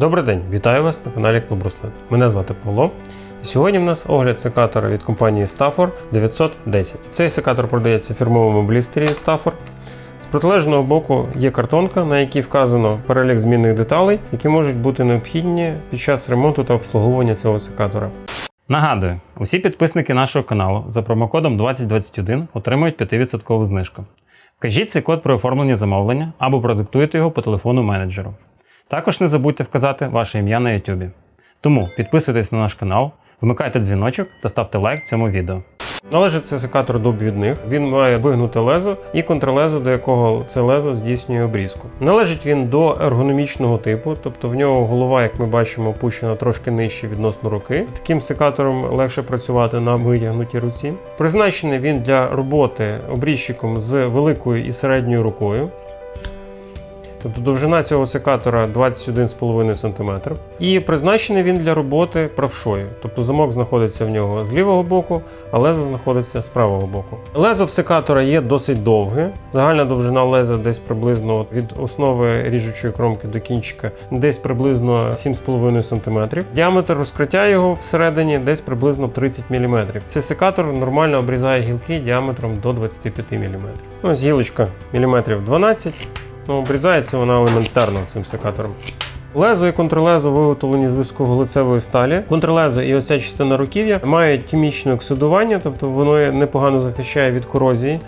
Добрий день, вітаю вас на каналі Клуб Руслин. Мене звати Павло. Сьогодні в нас огляд секатора від компанії Stafford 910. Цей секатор продається фірмовому блістері Stafford. З протилежного боку є картонка, на якій вказано перелік змінних деталей, які можуть бути необхідні під час ремонту та обслуговування цього секатора. Нагадую, усі підписники нашого каналу за промокодом 2021 отримують 5% знижку. Вкажіть цей код при оформленні замовлення або продиктуйте його по телефону менеджеру. Також не забудьте вказати ваше ім'я на YouTube. Тому підписуйтесь на наш канал, вмикайте дзвіночок та ставте лайк цьому відео. Належить цей секатор до обвідних. Він має вигнуте лезо і контрлезо, до якого це лезо здійснює обрізку. Належить він до ергономічного типу, тобто в нього голова, як ми бачимо, опущена трошки нижче відносно руки. Таким секатором легше працювати на витягнутій руці. Призначений він для роботи обрізчиком з великою і середньою рукою. Тобто довжина цього секатора 21,5 см. І призначений він для роботи правшою. Тобто замок знаходиться в нього з лівого боку, а лезо знаходиться з правого боку. Лезо в секатора є досить довге. Загальна довжина леза десь приблизно від основи ріжучої кромки до кінчика, десь приблизно 7,5 см. Діаметр розкриття його всередині десь приблизно 30 мм. Цей секатор нормально обрізає гілки діаметром до 25 мм. Ось гілочка міліметрів 12 Ну, обрізається вона елементарно цим секатором. Лезо і контрлезо виготовлені з високовуглецевої сталі. Контрлезо і ось ця частина руків'я мають хімічне оксидування, тобто воно непогано захищає від корозії.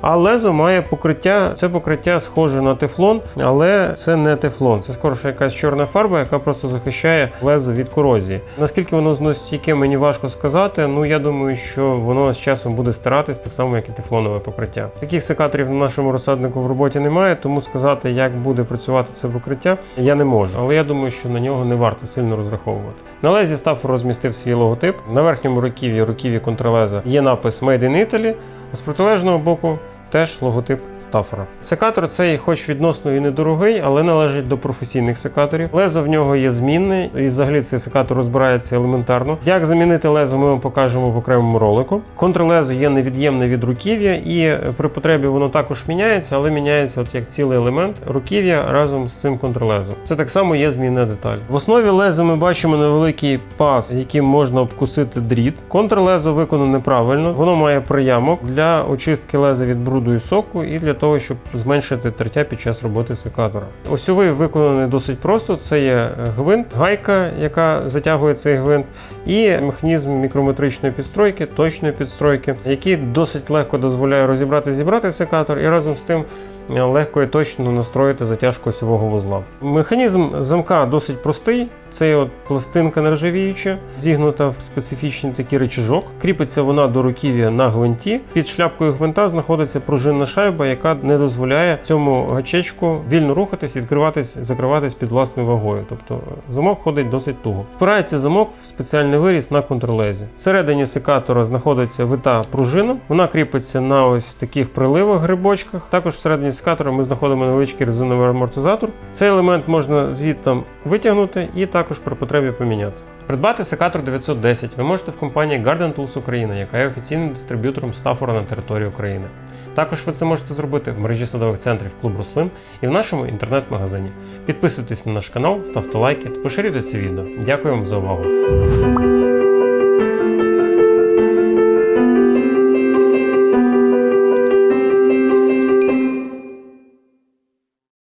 А лезо має покриття, це покриття схоже на тефлон, але це не тефлон. Це скоріше якась чорна фарба, яка просто захищає лезо від корозії. Наскільки воно зносстійке, мені важко сказати. Ну я думаю, що воно з часом буде стиратись так само, як і тефлонове покриття. Таких секаторів на нашому розсаднику в роботі немає, тому сказати, як буде працювати це покриття, я не можу. Але я думаю, що на нього не варто сильно розраховувати. На лезі Stafford розмістив свій логотип. На верхньому руків'ї руків'ї контрлеза є напис Made in Italy, а з протилежного боку теж логотип Стафера. Секатор цей, хоч відносно і недорогий, але належить до професійних секаторів. Лезо в нього є змінне, і взагалі цей секатор розбирається елементарно. Як замінити лезо, ми вам покажемо в окремому ролику. Контрлезо є невід'ємне від руків'я, і при потребі воно також міняється, але міняється от як цілий елемент руків'я разом з цим контрлезом. Це так само є змінна деталь. В основі леза ми бачимо невеликий паз, яким можна обкусити дріт. Контрлезо виконане правильно, воно має приямок для очистки леза від бруду і соку, і для того, щоб зменшити тертя під час роботи секатора. Осьовий виконаний досить просто. Це є гвинт, гайка, яка затягує цей гвинт, і механізм мікрометричної підстройки, точної підстройки, який досить легко дозволяє розібрати зібрати секатор і разом з тим. Легко і точно настроїти затяжку осьового вузла. Механізм замка досить простий. Це от пластинка нержавіюча, зігнута в специфічний такий речажок. Кріпиться вона до руків'я на гвинті. Під шляпкою гвинта знаходиться пружинна шайба, яка не дозволяє цьому гачечку вільно рухатись, відкриватись, закриватись під власною вагою. Тобто замок ходить досить туго. Впирається замок в спеціальний виріз на контрлезі. Всередині секатора знаходиться вита пружина. Вона кріпиться на ось таких приливах грибочках. Також всередині секатора ми знаходимо невеличкий резиновий амортизатор. Цей елемент можна звідти витягнути і також при потребі поміняти. Придбати секатор 910 ви можете в компанії Garden Tools Україна, яка є офіційним дистриб'ютором Стафора на території України. Також ви це можете зробити в мережі садових центрів Клуб Рослин і в нашому інтернет-магазині. Підписуйтесь на наш канал, ставте лайки та поширюйте це відео. Дякую вам за увагу.